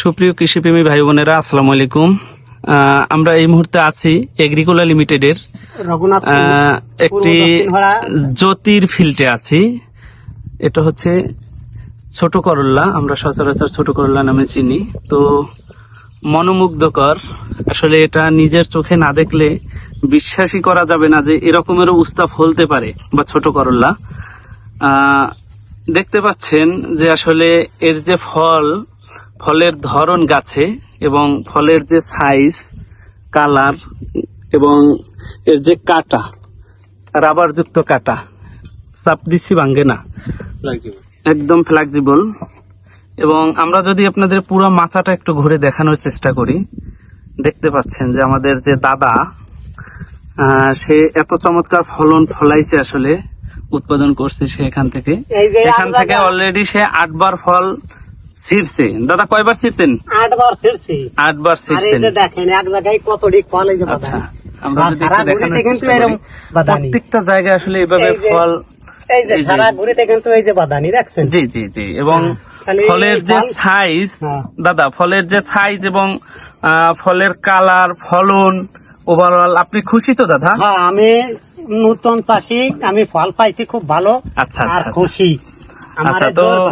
সুপ্রিয় কৃষিপ্রেমী ভাই বোনেরা আসসালামু আলাইকুম আমরা এই মুহূর্তে আছি এগ্রিকোলা লিমিটেডের। একটি জ্যোতির ফিল্ডে আছি। এটা হচ্ছে ছোট করল্লা আমরা সচরাচর ছোট করল্লা নামে চিনি। তো মনোমুগ্ধকর আসলে এটা নিজের চোখে না দেখলে বিশ্বাসই করা যাবে না যে এরকমেরও উস্তা ফলতে পারে বা ছোট করল্লা। দেখতে পাচ্ছেন যে আসলে এর যে ফল ফলের ধরন গাছে এবং ফলের যে সাইজ কালার এবং এর যে কাটা রাবার যুক্ত কাটা চাপ দিচ্ছি ভাঙ্গে না। একদম ফ্লেক্সিবল এবং আমরা যদি আপনাদের পুরো মাথাটা একটু ঘুরে দেখানোর চেষ্টা করি দেখতে পাচ্ছেন যে আমাদের যে দাদা সে এত চমৎকার ফলন ফলাইছে আসলে উৎপাদন করছে সে এখান থেকে। এখান থেকে অলরেডি সে আটবার ফল ছিঁড়ছে। দাদা কয়বার ছিঁড়ছেন? আটবার ছিড়ছি। আটবার দেখেন এক জায়গায় কত ডিক ফল এই যে আচ্ছা আমরা সারা একটু কিন্তু এরকম বাদানি প্রত্যেকটা জায়গায় আসলে এভাবে ফল এই যে সারা ঘুরিতে কিন্তু এই যে বাদানি দেখছেন? জি জি জি। এবং হ্যাঁ, ফলের যে সাইজ হ্যাঁ। দাদা ফলের যে সাইজ এবং ফলের কালার ফলন ওভারঅল আপনি খুশি তো দাদা? হ্যাঁ আমি নতুন চাষি আমি ফল পাইছি খুব ভালো। আচ্ছা, আর আচ্ছা, খুশি। আচ্ছা, তো-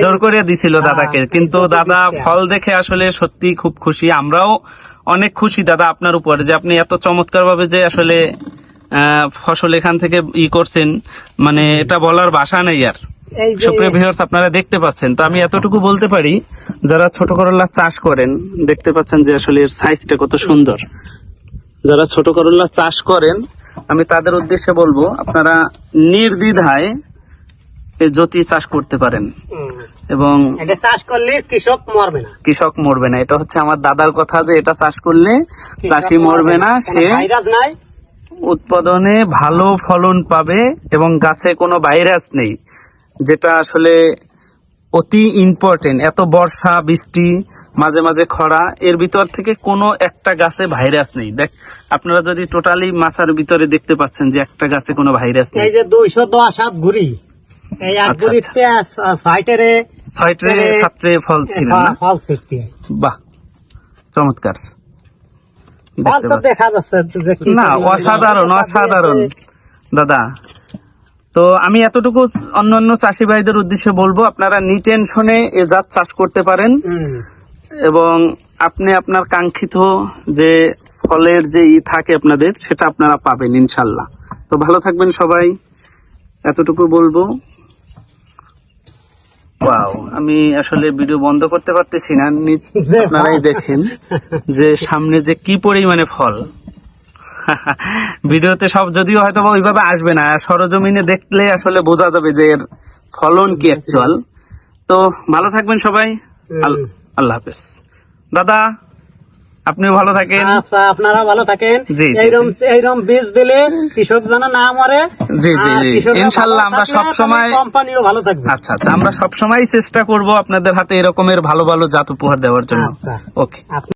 জোর করে দিছিল হ্যাঁ, দাদাকে। কিন্তু দাদা ফল দেখে আসলে সত্যি খুব খুশি। আমরাও অনেক খুশি দাদা আপনার উপর যে আপনি এত চমৎকার ভাবে যে আসলে ফসল এখান থেকে ই করছেন। মানে এটা বলার ভাষা নেই আর। সুপ্রিয় ভিউয়ার্স আপনারা দেখতে পাচ্ছেন। তো আমি এতটুকু বলতে পারি যারা ছোট করলা চাষ করেন দেখতে পাচ্ছেন যে আসলে এর সাইজটা কত সুন্দর। যারা ছোট করলা চাষ করেন আমি তাদের উদ্দেশ্যে বলব আপনারা নির্দ্বিধায় জ্যোতি চাষ করতে পারেন। এবং এটা চাষ করলে কৃষক মরবে না। কৃষক মরবে না। এটা হচ্ছে আমার দাদার কথা যে এটা চাষ করলে চাষি মরবে না। সে ভাইরাস নাই। উৎপাদনে ভালো ফলন পাবে এবং গাছে কোনো ভাইরাস নেই। যেটা আসলে অতি ইম্পর্টেন্ট এত বর্ষা বৃষ্টি মাঝে মাঝে খরা এর ভিতর থেকে কোনো একটা গাছে ভাইরাস নেই। দেখ আপনারা যদি টোটালি মাছার ভিতরে দেখতে পাচ্ছেন যে একটা গাছে কোনো ভাইরাস নেই। এই যে দুইশো দশ হাত ঘুরি এই এক আচ্ছা, ফল না? ফল বাহ চমৎকার। ফল তো দেখা যাচ্ছে না অসাধারণ অসাধারণ দাদা। তো আমি এতটুকু অন্যান্য চাষি ভাইদের উদ্দেশ্যে বলব আপনারা নি টেনশনে এ জাত চাষ করতে পারেন। এবং আপনি আপনার কাঙ্ক্ষিত যে ফলের যে ই থাকে আপনাদের সেটা আপনারা পাবেন ইনশাল্লাহ। তো ভালো থাকবেন সবাই। এতটুকু বলব। ওয়াও আমি আসলে ভিডিও বন্ধ করতে পারতেছি না। আপনারাই দেখেন যে সামনে যে কি পরিমাণে ফল। ভিডিওতে সব যদিও হয়তো ওইভাবে আসবে না সরজমিনে দেখলে আসলে বোঝা যাবে যে এর ফলন কি অ্যাকচুয়াল তো ভালো থাকবেন সবাই। আল্লাহ হাফেজ। দাদা আপনিও ভালো থাকেন। আচ্ছা আপনারা ভালো থাকেন। এইরকম এইরকম বীজ দিলে কৃষক যেন না মরে। জি, জি, জি। ইনশাল্লাহ আমরা সব সময় কোম্পানিও ভালো থাকবে। আচ্ছা আচ্ছা। আমরা সব সময় চেষ্টা করব আপনাদের হাতে এরকমের ভালো ভালো জাত উপহার দেওয়ার জন্য। আচ্ছা। ওকে আপনি